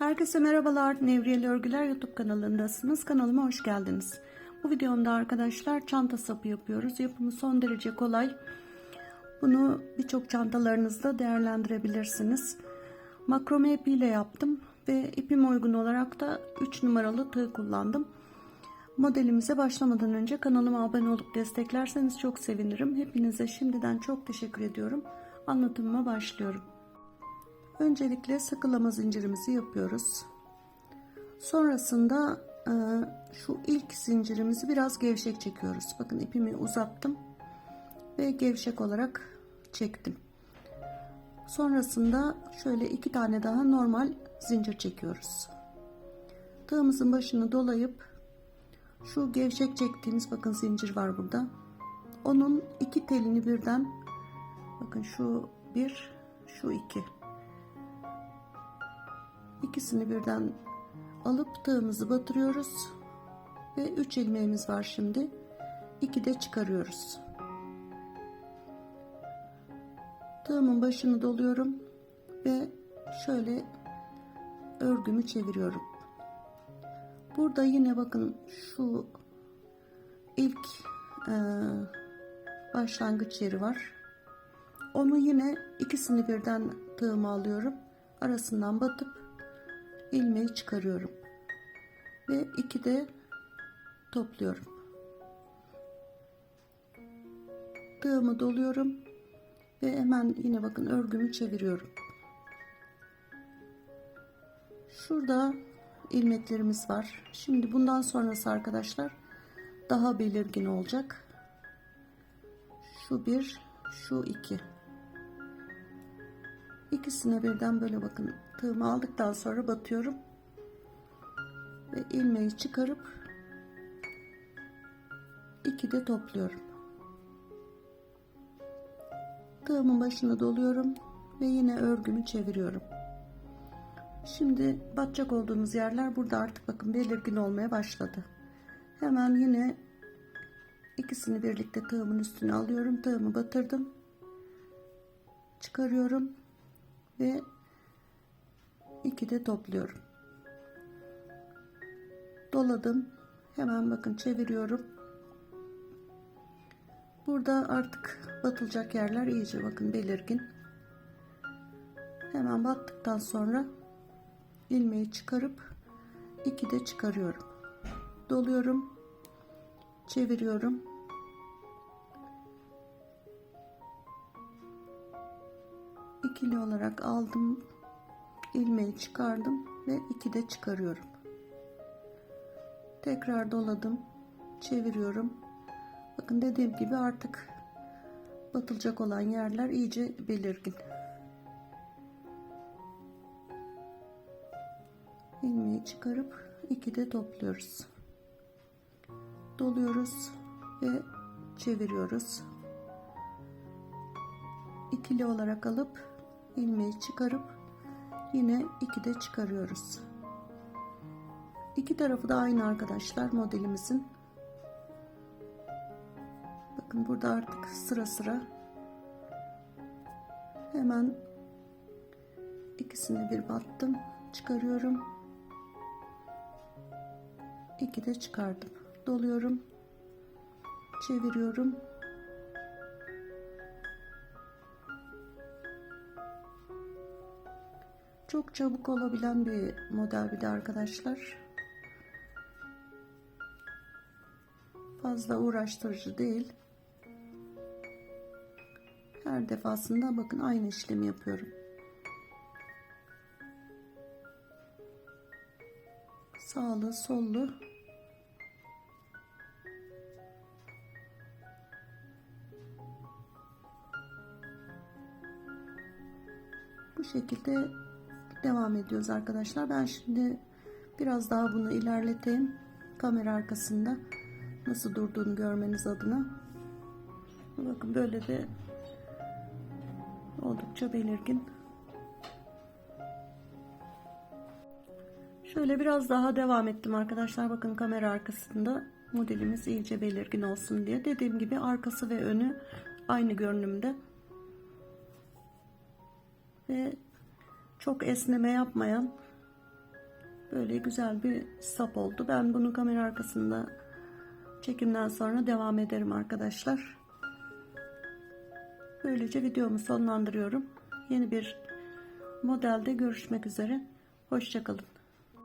Herkese merhabalar. Nevriyeli Örgüler YouTube kanalındasınız. Kanalıma hoş geldiniz. Bu videomda arkadaşlar çanta sapı yapıyoruz. Yapımı son derece kolay. Bunu birçok çantalarınızda değerlendirebilirsiniz. Makrome ipiyle yaptım ve ipime uygun olarak da 3 numaralı tığ kullandım. Modelimize başlamadan önce kanalıma abone olup desteklerseniz çok sevinirim. Hepinize şimdiden çok teşekkür ediyorum. Anlatımıma başlıyorum. Öncelikle sıkılama zincirimizi yapıyoruz. Sonrasında e, şu ilk zincirimizi biraz gevşek çekiyoruz. Bakın ipimi uzattım ve gevşek olarak çektim. Sonrasında şöyle iki tane daha normal zincir çekiyoruz. Tığımızın başını dolayıp şu gevşek çektiğimiz bakın zincir var burada. Onun iki telini birden bakın şu bir şu iki ikisini birden alıp tığımızı batırıyoruz. Ve 3 ilmeğimiz var şimdi. 2 de çıkarıyoruz. Tığımın başını doluyorum ve şöyle örgümü çeviriyorum. Burada yine bakın şu ilk e, başlangıç yeri var. Onu yine ikisini birden tığıma alıyorum. Arasından batıp ilmeği çıkarıyorum. Ve iki de topluyorum. Tığımı doluyorum ve hemen yine bakın örgümü çeviriyorum. Şurada ilmeklerimiz var. Şimdi bundan sonrası arkadaşlar daha belirgin olacak. Şu bir şu iki ikisine birden böyle bakın tığımı aldıktan sonra batıyorum. Ve ilmeği çıkarıp iki de topluyorum. Tığımın başını doluyorum ve yine örgümü çeviriyorum. Şimdi batacak olduğumuz yerler burada artık bakın belirgin olmaya başladı. Hemen yine ikisini birlikte tığımın üstüne alıyorum. Tığımı batırdım. Çıkarıyorum ve iki de topluyorum. Doladım. Hemen bakın çeviriyorum. Burada artık batılacak yerler iyice bakın belirgin. Hemen battıktan sonra ilmeği çıkarıp iki de çıkarıyorum. Doluyorum. Çeviriyorum ikili olarak aldım ilmeği çıkardım ve iki de çıkarıyorum. Tekrar doladım çeviriyorum. Bakın dediğim gibi artık batılacak olan yerler iyice belirgin. İlmeği çıkarıp iki de topluyoruz. Doluyoruz ve çeviriyoruz. İkili olarak alıp ilmeği çıkarıp yine iki de çıkarıyoruz. İki tarafı da aynı arkadaşlar modelimizin. Bakın burada artık sıra sıra. Hemen ikisini bir battım çıkarıyorum. İki de çıkardım. Doluyorum çeviriyorum Çok çabuk olabilen bir model bir de arkadaşlar. Fazla uğraştırıcı değil. Her defasında bakın aynı işlemi yapıyorum. Sağlı, sollu. Bu şekilde devam ediyoruz arkadaşlar. Ben şimdi biraz daha bunu ilerleteyim. Kamera arkasında nasıl durduğunu görmeniz adına. Bakın böyle de oldukça belirgin. Şöyle biraz daha devam ettim arkadaşlar. Bakın kamera arkasında modelimiz iyice belirgin olsun diye. Dediğim gibi arkası ve önü aynı görünümde. Ve çok esneme yapmayan Böyle güzel bir sap oldu. Ben bunu kamera arkasında çekimden sonra devam ederim arkadaşlar. Böylece videomu sonlandırıyorum. Yeni bir modelde görüşmek üzere. Hoşçakalın.